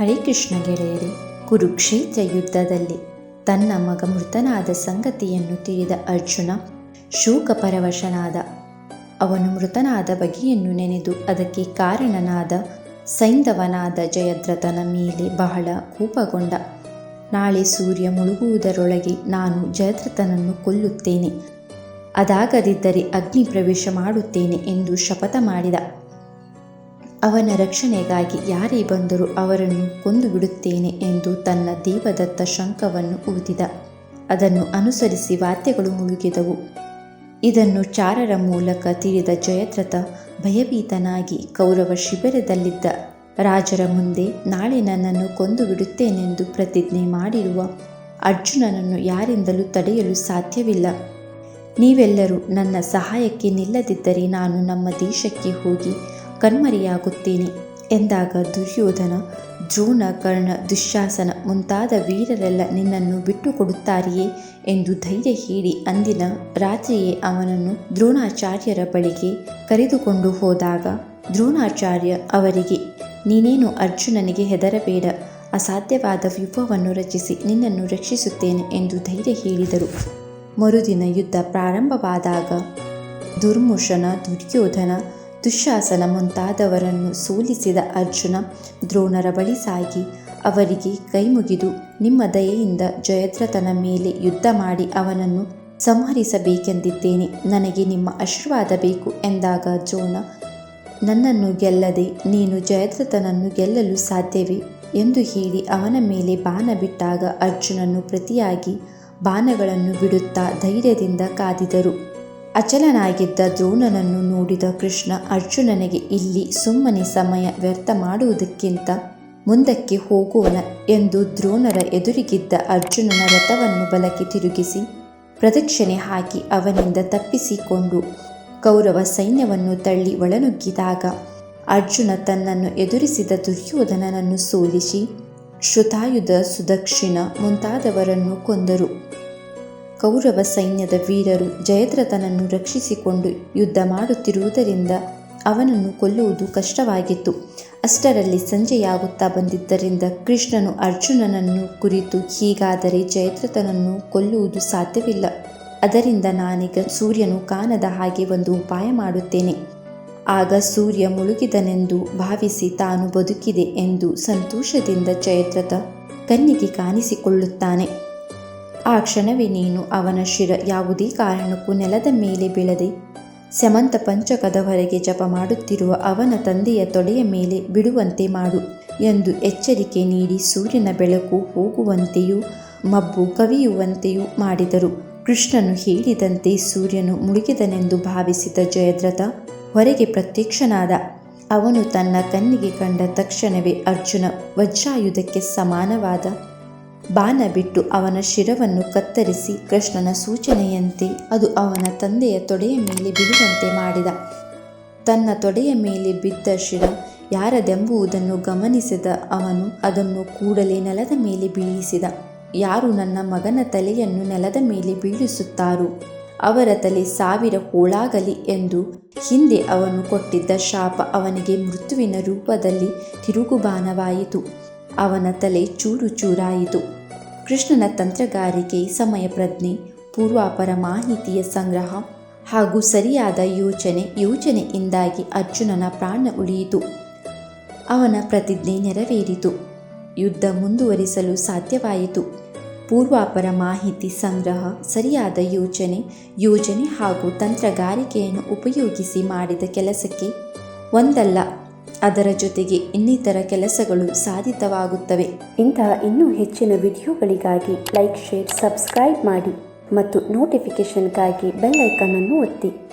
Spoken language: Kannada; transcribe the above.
ಹರೇ ಗೆಳೆಯರು ಕುರುಕ್ಷೇತ್ರ ಯುದ್ಧದಲ್ಲಿ ತನ್ನ ಮಗ ಮೃತನಾದ ಸಂಗತಿಯನ್ನು ತಿಳಿದ ಅರ್ಜುನ ಶೋಕಪರವಶನಾದ. ಅವನು ಮೃತನಾದ ಬಗೆಯನ್ನು ನೆನೆದು ಅದಕ್ಕೆ ಕಾರಣನಾದ ಸೈಂಧವನಾದ ಜಯದ್ರಥನ ಮೇಲೆ ಬಹಳ ಕೋಪಗೊಂಡ. ನಾಳೆ ಸೂರ್ಯ ಮುಳುಗುವುದರೊಳಗೆ ನಾನು ಜಯದ್ರಥನನ್ನು ಕೊಲ್ಲುತ್ತೇನೆ. ಅದಾಗದಿದ್ದರೆ ಅಗ್ನಿ ಪ್ರವೇಶ ಮಾಡುತ್ತೇನೆ ಎಂದು ಶಪಥ ಮಾಡಿದ. ಅವನ ರಕ್ಷಣೆಗಾಗಿ ಯಾರೇ ಬಂದರೂ ಅವರನ್ನು ಕೊಂದು ಬಿಡುತ್ತೇನೆ ಎಂದು ತನ್ನ ದೇವದತ್ತ ಶಂಖವನ್ನು ಊದಿದ. ಅದನ್ನು ಅನುಸರಿಸಿ ವಾದ್ಯಗಳು ಮುಳುಗಿದವು. ಇದನ್ನು ಚಾರರ ಮೂಲಕ ತಿಳಿದ ಜಯದ್ರಥ ಭಯಭೀತನಾಗಿ ಕೌರವ ಶಿಬಿರದಲ್ಲಿದ್ದ ರಾಜರ ಮುಂದೆ ನಾಳೆ ನನ್ನನ್ನು ಕೊಂದು ಬಿಡುತ್ತೇನೆಂದು ಪ್ರತಿಜ್ಞೆ ಮಾಡಿರುವ ಅರ್ಜುನನನ್ನು ಯಾರಿಂದಲೂ ತಡೆಯಲು ಸಾಧ್ಯವಿಲ್ಲ. ನೀವೆಲ್ಲರೂ ನನ್ನ ಸಹಾಯಕ್ಕೆ ನಿಲ್ಲದಿದ್ದರೆ ನಾನು ನಮ್ಮ ದೇಶಕ್ಕೆ ಹೋಗಿ ಕಣ್ಮರೆಯಾಗುತ್ತೇನೆ ಎಂದಾಗ ದುರ್ಯೋಧನ, ದ್ರೋಣ, ಕರ್ಣ ದುಶ್ಯಾಸನ ಮುಂತಾದ ವೀರರೆಲ್ಲ ನಿನ್ನನ್ನು ಬಿಟ್ಟುಕೊಡುತ್ತಾರೆಯೇ ಎಂದು ಧೈರ್ಯ ಹೇಳಿ ಅಂದಿನ ರಾತ್ರಿಯೇ ಅವನನ್ನು ದ್ರೋಣಾಚಾರ್ಯರ ಬಳಿಗೆ ಕರೆದುಕೊಂಡು ಹೋದಾಗ, ದ್ರೋಣಾಚಾರ್ಯ ಅವರಿಗೆ, ನೀನೇನು ಅರ್ಜುನನಿಗೆ ಹೆದರಬೇಡ, ಅಸಾಧ್ಯವಾದ ವ್ಯೂಹವನ್ನು ರಚಿಸಿ ನಿನ್ನನ್ನು ರಕ್ಷಿಸುತ್ತೇನೆ ಎಂದು ಧೈರ್ಯ ಹೇಳಿದರು. ಮರುದಿನ ಯುದ್ಧ ಪ್ರಾರಂಭವಾದಾಗ ದುರ್ಮುಷನ ದುರ್ಯೋಧನ ದುಶ್ಯಾಸನ ಮುಂತಾದವರನ್ನು ಸೋಲಿಸಿದ ಅರ್ಜುನ ದ್ರೋಣರ ಬಳಿ ಸಾಗಿ, ಅವರಿಗೆ ಕೈಮುಗಿದು ನಿಮ್ಮ ದಯೆಯಿಂದ ಜಯದ್ರಥನ ಮೇಲೆ ಯುದ್ಧ ಮಾಡಿ ಅವನನ್ನು ಸಂಹರಿಸಬೇಕೆಂದಿದ್ದೇನೆ. ನನಗೆ ನಿಮ್ಮ ಆಶೀರ್ವಾದ ಬೇಕು ಎಂದಾಗ ದ್ರೋಣ, ನನ್ನನ್ನು ಗೆಲ್ಲದೆ ನೀನು ಜಯದ್ರಥನನ್ನು ಗೆಲ್ಲಲು ಸಾಧ್ಯವೇ ಎಂದು ಹೇಳಿ ಅವನ ಮೇಲೆ ಬಾಣ ಬಿಟ್ಟಾಗ ಅರ್ಜುನನು ಪ್ರತಿಯಾಗಿ ಬಾಣಗಳನ್ನು ಬಿಡುತ್ತಾ ಧೈರ್ಯದಿಂದ ಕಾದಿದರು. ಅಚಲನಾಗಿದ್ದ ದ್ರೋಣನನ್ನು ನೋಡಿದ ಕೃಷ್ಣ, ಅರ್ಜುನನಿಗೆ ಇಲ್ಲಿ ಸುಮ್ಮನೆ ಸಮಯ ವ್ಯರ್ಥ ಮಾಡುವುದಕ್ಕಿಂತ ಮುಂದಕ್ಕೆ ಹೋಗೋಣ ಎಂದು ದ್ರೋಣರ ಎದುರಿಗಿದ್ದ ಅರ್ಜುನನ ರಥವನ್ನು ಬಲಕ್ಕೆ ತಿರುಗಿಸಿ ಪ್ರದಕ್ಷಿಣೆ ಹಾಕಿ ಅವನಿಂದ ತಪ್ಪಿಸಿಕೊಂಡು ಕೌರವ ಸೈನ್ಯವನ್ನು ತಳ್ಳಿ ಒಳನುಗ್ಗಿದಾಗ ಅರ್ಜುನ ತನ್ನನ್ನು ಎದುರಿಸಿದ ದುರ್ಯೋಧನನನ್ನು ಸೋಲಿಸಿ ಶ್ರುತಾಯುಧ ಸುದಕ್ಷಿಣ ಮುಂತಾದವರನ್ನು ಕೊಂದರು. ಕೌರವ ಸೈನ್ಯದ ವೀರರು ಜಯದ್ರಥನನ್ನು ರಕ್ಷಿಸಿಕೊಂಡು ಯುದ್ಧ ಮಾಡುತ್ತಿರುವುದರಿಂದ ಅವನನ್ನು ಕೊಲ್ಲುವುದು ಕಷ್ಟವಾಗಿತ್ತು. ಅಷ್ಟರಲ್ಲಿ ಸಂಜೆಯಾಗುತ್ತಾ ಬಂದಿದ್ದರಿಂದ ಕೃಷ್ಣನು ಅರ್ಜುನನನ್ನು ಕುರಿತು ಹೀಗಾದರೆ ಜಯದ್ರಥನನ್ನು ಕೊಲ್ಲುವುದು ಸಾಧ್ಯವಿಲ್ಲ. ಅದರಿಂದ ನಾನೀಗ ಸೂರ್ಯನು ಕಾಣದ ಹಾಗೆ ಒಂದು ಉಪಾಯ ಮಾಡುತ್ತೇನೆ. ಆಗ ಸೂರ್ಯ ಮುಳುಗಿದನೆಂದು ಭಾವಿಸಿ ತಾನು ಬದುಕಿದೆ ಎಂದು ಸಂತೋಷದಿಂದ ಜಯದ್ರಥ ಕಣ್ಣಿಗೆ ಕಾಣಿಸಿಕೊಳ್ಳುತ್ತಾನೆ. ಆ ಕ್ಷಣವೇ ನೀನು ಅವನ ಶಿರ ಯಾವುದೇ ಕಾರಣಕ್ಕೂ ನೆಲದ ಮೇಲೆ ಬೀಳದೆ ಸಮಂತ ಪಂಚಕದವರೆಗೆ ಜಪ ಮಾಡುತ್ತಿರುವ ಅವನ ತಂದೆಯ ತೊಡೆಯ ಮೇಲೆ ಬಿಡುವಂತೆ ಮಾಡು ಎಂದು ಎಚ್ಚರಿಕೆ ನೀಡಿ ಸೂರ್ಯನ ಬೆಳಕು ಹೋಗುವಂತೆಯೂ ಮಬ್ಬು ಕವಿಯುವಂತೆಯೂ ಮಾಡಿದರು. ಕೃಷ್ಣನು ಹೇಳಿದಂತೆ ಸೂರ್ಯನು ಮುಳುಗಿದನೆಂದು ಭಾವಿಸಿದ ಜಯದ್ರಥ ಹೊರಗೆ ಪ್ರತ್ಯಕ್ಷನಾದ ಅವನು ತನ್ನ ಕಣ್ಣಿಗೆ ಕಂಡ ತಕ್ಷಣವೇ ಅರ್ಜುನ ವಜ್ರಾಯುಧಕ್ಕೆ ಸಮಾನವಾದ ಬಾಣ ಬಿಟ್ಟು ಅವನ ಶಿರವನ್ನು ಕತ್ತರಿಸಿ ಕೃಷ್ಣನ ಸೂಚನೆಯಂತೆ ಅದು ಅವನ ತಂದೆಯ ತೊಡೆಯ ಮೇಲೆ ಬಿಡುವಂತೆ ಮಾಡಿದ. ತನ್ನ ತೊಡೆಯ ಮೇಲೆ ಬಿದ್ದ ಶಿರ ಯಾರದೆಂಬುದನ್ನು ಗಮನಿಸಿದ ಅವನು ಅದನ್ನು ಕೂಡಲೇ ನೆಲದ ಮೇಲೆ ಬೀಳಿಸಿದ. ಯಾರು ನನ್ನ ಮಗನ ತಲೆಯನ್ನು ನೆಲದ ಮೇಲೆ ಬೀಳಿಸುತ್ತಾರೋ? ಅವರ ತಲೆ ಸಾವಿರ ಹೋಳಾಗಲಿ ಎಂದು ಹಿಂದೆ ಅವನು ಕೊಟ್ಟಿದ್ದ ಶಾಪ ಅವನಿಗೆ ಮೃತುವಿನ ರೂಪದಲ್ಲಿ ತಿರುಗುಬಾಣವಾಯಿತು ಅವನ ತಲೆ ಚೂರು ಚೂರಾಯಿತು. ಕೃಷ್ಣನ ತಂತ್ರಗಾರಿಕೆ, ಸಮಯ ಪ್ರಜ್ಞೆ ಪೂರ್ವಾಪರ ಮಾಹಿತಿಯ ಸಂಗ್ರಹ ಹಾಗೂ ಸರಿಯಾದ ಯೋಚನೆ, ಯೋಚನೆಯಿಂದಾಗಿ ಅರ್ಜುನನ ಪ್ರಾಣ ಉಳಿಯಿತು. ಅವನ ಪ್ರತಿಜ್ಞೆ ನೆರವೇರಿತು. ಯುದ್ಧ ಮುಂದುವರಿಸಲು ಸಾಧ್ಯವಾಯಿತು. ಪೂರ್ವಾಪರ ಮಾಹಿತಿ ಸಂಗ್ರಹ, ಸರಿಯಾದ ಯೋಚನೆ, ಯೋಜನೆ ಹಾಗೂ ತಂತ್ರಗಾರಿಕೆಯನ್ನು ಉಪಯೋಗಿಸಿ ಮಾಡಿದ ಕೆಲಸಕ್ಕೆ ಒಂದಲ್ಲ ಅದರ ಜೊತೆಗೆ ಇನ್ನಿತರ ಕೆಲಸಗಳು ಸಾಧಿತವಾಗುತ್ತವೆ. ಇಂತಹ ಇನ್ನೂ ಹೆಚ್ಚಿನ ವಿಡಿಯೋಗಳಿಗಾಗಿ ಲೈಕ್, ಶೇರ್, ಸಬ್ಸ್ಕ್ರೈಬ್ ಮಾಡಿ ಮತ್ತು ನೋಟಿಫಿಕೇಷನ್ಗಾಗಿ ಬೆಲ್ ಐಕನ್ ಒತ್ತಿ.